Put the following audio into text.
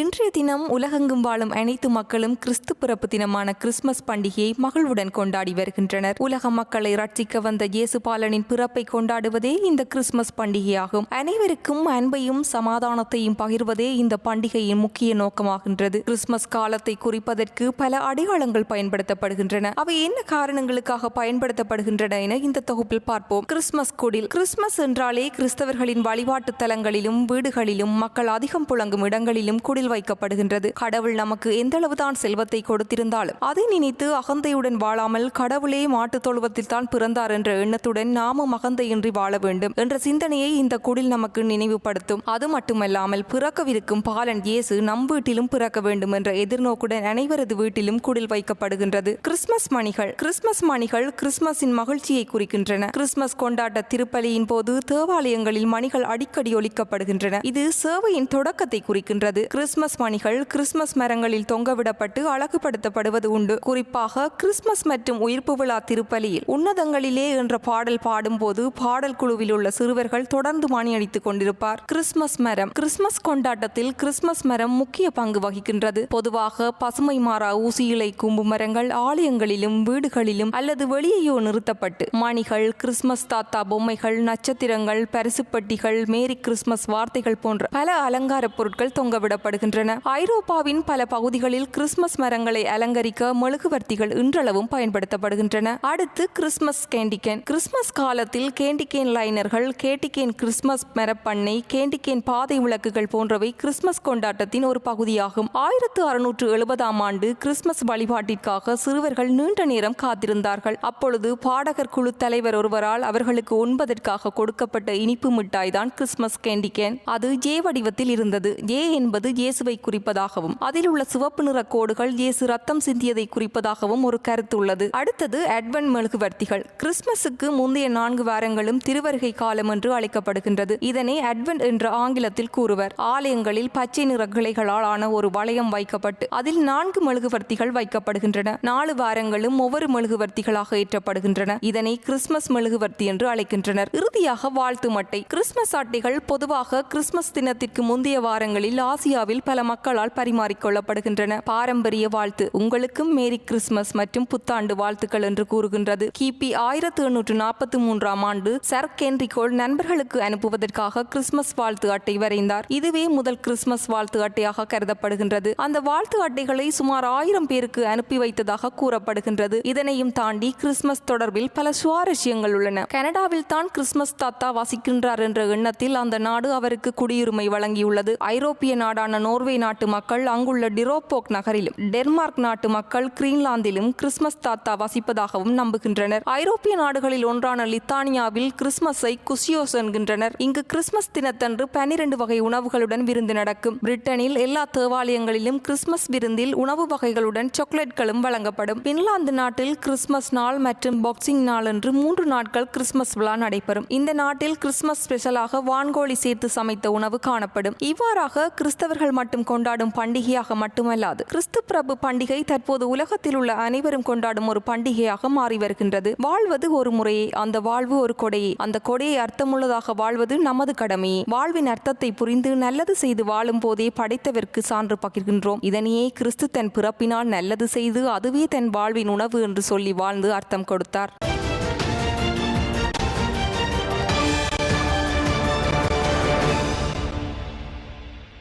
இன்றைய தினம் உலகெங்கும் வாழும் அனைத்து மக்களும் கிறிஸ்து பிறப்பு தினமான கிறிஸ்துமஸ் பண்டிகையை மகிழ்வுடன் கொண்டாடி வருகின்றனர். உலக மக்களை ரட்சிக்க வந்த இயேசு பாலனின் பிறப்பை கொண்டாடுவதே இந்த கிறிஸ்துமஸ் பண்டிகையாகும். அனைவருக்கும் அன்பையும் சமாதானத்தையும் பகிர்வதே இந்த பண்டிகையின் முக்கிய நோக்கமாகின்றது. கிறிஸ்துமஸ் காலத்தை குறிப்பதற்கு பல அடையாளங்கள் பயன்படுத்தப்படுகின்றன. அவை என்ன காரணங்களுக்காக பயன்படுத்தப்படுகின்றன என இந்த தொகுப்பில் பார்ப்போம். கிறிஸ்துமஸ் குடில் கிறிஸ்துமஸ் என்றாலே கிறிஸ்தவர்களின் வழிபாட்டு தலங்களிலும் வீடுகளிலும் மக்கள் அதிகம் புழங்கும் இடங்களிலும் குடில் வைக்கப்படுகின்றது. கடவுள் நமக்கு எந்த அளவுதான் செல்வத்தை கொடுத்திருந்தாலும் அதை நினைத்து அகந்தையுடன் வாழாமல் கடவுளே மாட்டுத் தொழுவத்தில் தான் பிறந்தார் என்ற எண்ணத்துடன் நாமும் அகந்தையின்றி வாழ வேண்டும் என்ற சிந்தனையை இந்த குடில் நமக்கு நினைவுபடுத்தும். அது மட்டுமல்லாமல் பிறக்கவிருக்கும் பாலன் இயேசு நம் வீட்டிலும் பிறக்க வேண்டும் என்ற எதிர்நோக்குடன் அனைவரது வீட்டிலும் குடில் வைக்கப்படுகின்றது. கிறிஸ்துமஸ் மணிகள் கிறிஸ்துமஸ் மணிகள் கிறிஸ்துமஸின் மகிழ்ச்சியை குறிக்கின்றன. கிறிஸ்துமஸ் கொண்டாட்ட திருப்பலியின் போது தேவாலயங்களில் மணிகள் அடிக்கடி ஒலிக்கப்படுகின்றன. இது சேவையின் தொடக்கத்தை குறிக்கின்றது. கிறிஸ்மஸ் மணிகள் கிறிஸ்மஸ் மரங்களில் தொங்கவிடப்பட்டு அழகுபடுத்தப்படுவது உண்டு. குறிப்பாக கிறிஸ்துமஸ் மற்றும் உயிர்ப்பு விழா திருப்பலியில் உன்னதங்களிலே என்ற பாடல் பாடும்போது பாடல் குழுவில் உள்ள சிறுவர்கள் தொடர்ந்து மணியடித்துக் கொண்டிருப்பார். கிறிஸ்மஸ் மரம் கிறிஸ்மஸ் கொண்டாட்டத்தில் கிறிஸ்துமஸ் மரம் முக்கிய பங்கு வகிக்கின்றது. பொதுவாக பசுமை மாறா ஊசி இலை கூம்பு மரங்கள் ஆலயங்களிலும் வீடுகளிலும் அல்லது வெளியேயோ நிறுத்தப்பட்டு மணிகள் கிறிஸ்துமஸ் தாத்தா பொம்மைகள் நட்சத்திரங்கள் பரிசுப்பட்டிகள் மேரி கிறிஸ்மஸ் வார்த்தைகள் போன்ற பல அலங்கார பொருட்கள் தொங்கவிடப்படுகின்றன ஐரோப்பாவின் பல பகுதிகளில் கிறிஸ்துமஸ் மரங்களை அலங்கரிக்க மெழுகுவர்த்திகள் இன்றளவும் பயன்படுத்தப்படுகின்றன. அடுத்து கிறிஸ்துமஸ் கேண்டிகேன். கிறிஸ்துமஸ் காலத்தில் கேண்டிகேன் லைனர்கள் கேண்டிகேன் கிறிஸ்துமஸ் மரப்பண்ணை கேண்டிகேன் பாதை விளக்குகள் போன்றவை கிறிஸ்துமஸ் கொண்டாட்டத்தின் ஒரு பகுதியாகும். ஆயிரத்து அறுநூற்று எழுபதாம் ஆண்டு கிறிஸ்துமஸ் வழிபாட்டிற்காக சிறுவர்கள் நீண்ட நேரம் காத்திருந்தார்கள். அப்பொழுது பாடகர் குழு தலைவர் ஒருவரால் அவர்களுக்கு உண்பதற்காக கொடுக்கப்பட்ட இனிப்பு மிட்டாய் தான் கிறிஸ்துமஸ் கேண்டிகேன். அது ஜே வடிவத்தில் இருந்தது. ஜே என்பது இயேசுவை குறிப்பதாகவும் அதில் உள்ள சிவப்பு நிற கோடுகள் இயேசு ரத்தம் சிந்தியதை குறிப்பதாகவும் ஒரு கருத்து உள்ளது. அடுத்தது அட்வன் மெழுகுவர்த்திகள். கிறிஸ்துமஸுக்கு முந்தைய நான்கு வாரங்களும் திருவருகை காலம் என்று அழைக்கப்படுகின்றது. இதனை அட்வென்ட் என்ற ஆங்கிலத்தில் கூறுவர். ஆலயங்களில் பச்சை நிற கிளைகளால் ஆன ஒரு வளையம் வைக்கப்பட்டு அதில் நான்கு மெழுகுவர்த்திகள் வைக்கப்படுகின்றன. நாலு வாரங்களும் ஒவ்வொரு மெழுகுவர்த்திகளாக ஏற்றப்படுகின்றன. இதனை கிறிஸ்துமஸ் மெழுகுவர்த்தி என்று அழைக்கின்றனர். இறுதியாக வாழ்த்து மட்டை. கிறிஸ்துமஸ் அட்டைகள் பொதுவாக கிறிஸ்துமஸ் தினத்திற்கு முந்தைய வாரங்களில் ஆசியாவில் பல மக்களால் பரிமாறிக்கொள்ளப்படுகின்றன. பாரம்பரிய வாழ்த்து. உங்களுக்கும் மேரி கிறிஸ்துமஸ் மற்றும் புத்தாண்டு வாழ்த்துக்கள் என்று கூறுகின்றது. கிபி ஆயிரத்து எண்ணூற்று நாற்பத்தி மூன்றாம் ஆண்டு சர் கென்ரிகோல் நண்பர்களுக்கு அனுப்புவதற்காக கிறிஸ்துமஸ் வாழ்த்து அட்டை வரைந்தார். இதுவே முதல் கிறிஸ்துமஸ் வாழ்த்து அட்டையாக கருதப்படுகின்றது. அந்த வாழ்த்து அட்டைகளை சுமார் ஆயிரம் பேருக்கு அனுப்பி வைத்ததாக கூறப்படுகின்றது. இதனையும் தாண்டி கிறிஸ்துமஸ் தொடர்பில் பல சுவாரஸ்யங்கள் உள்ளன. கனடாவில் தான் கிறிஸ்துமஸ் தாத்தா வசிக்கின்றார் என்ற எண்ணத்தில் அந்த நாடு அவருக்கு குடியுரிமை வழங்கியுள்ளது. ஐரோப்பிய நாடான நோர்வே நாட்டு மக்கள் அங்குள்ள டிரோபோக் நகரிலும் டென்மார்க் நாட்டு மக்கள் கிரீன்லாந்திலும் கிறிஸ்துமஸ் தாத்தா வசிப்பதாகவும் நம்புகின்றனர். ஐரோப்பிய நாடுகளில் ஒன்றான லித்தானியாவில் கிறிஸ்துமஸை குசியோஸ் என்கின்றனர். இங்கு கிறிஸ்துமஸ் தினத்தன்று பனிரெண்டு வகை உணவுகளுடன் விருந்து நடக்கும். பிரிட்டனில் எல்லா தேவாலயங்களிலும் கிறிஸ்துமஸ் விருந்தில் உணவு வகைகளுடன் சாக்லேட்களும் வழங்கப்படும். பின்லாந்து நாட்டில் கிறிஸ்துமஸ் நாள் மற்றும் பாக்ஸிங் நாள் என்று மூன்று நாட்கள் கிறிஸ்துமஸ் விழா நடைபெறும். இந்த நாட்டில் கிறிஸ்துமஸ் ஸ்பெஷலாக வான்கோழி சேர்த்து சமைத்த உணவு காணப்படும். இவ்வாறாக கிறிஸ்தவர்கள் மட்டும் கொண்டாடும் பண்டிகையாக மட்டுமல்லாது கிறிஸ்து பிரபு பண்டிகை தற்போது உலகத்தில் உள்ள அனைவரும் கொண்டாடும் ஒரு பண்டிகையாக மாறி வருகின்றது. வாழ்வது ஒரு முறையே அந்த வாழ்வு ஒரு கொடையே. அந்த கொடையை அர்த்தமுள்ளதாக வாழ்வது நமது கடமையே. வாழ்வின் அர்த்தத்தை புரிந்து நல்லது செய்து வாழும் போதே படைத்தவர்க்கு சான்று பகிர்கின்றோம். இதனையே கிறிஸ்து தன் பிறப்பினால் நல்லது செய்து அதுவே தன் வாழ்வின் உணவு என்று சொல்லி வாழ்ந்து அர்த்தம் கொடுத்தார்.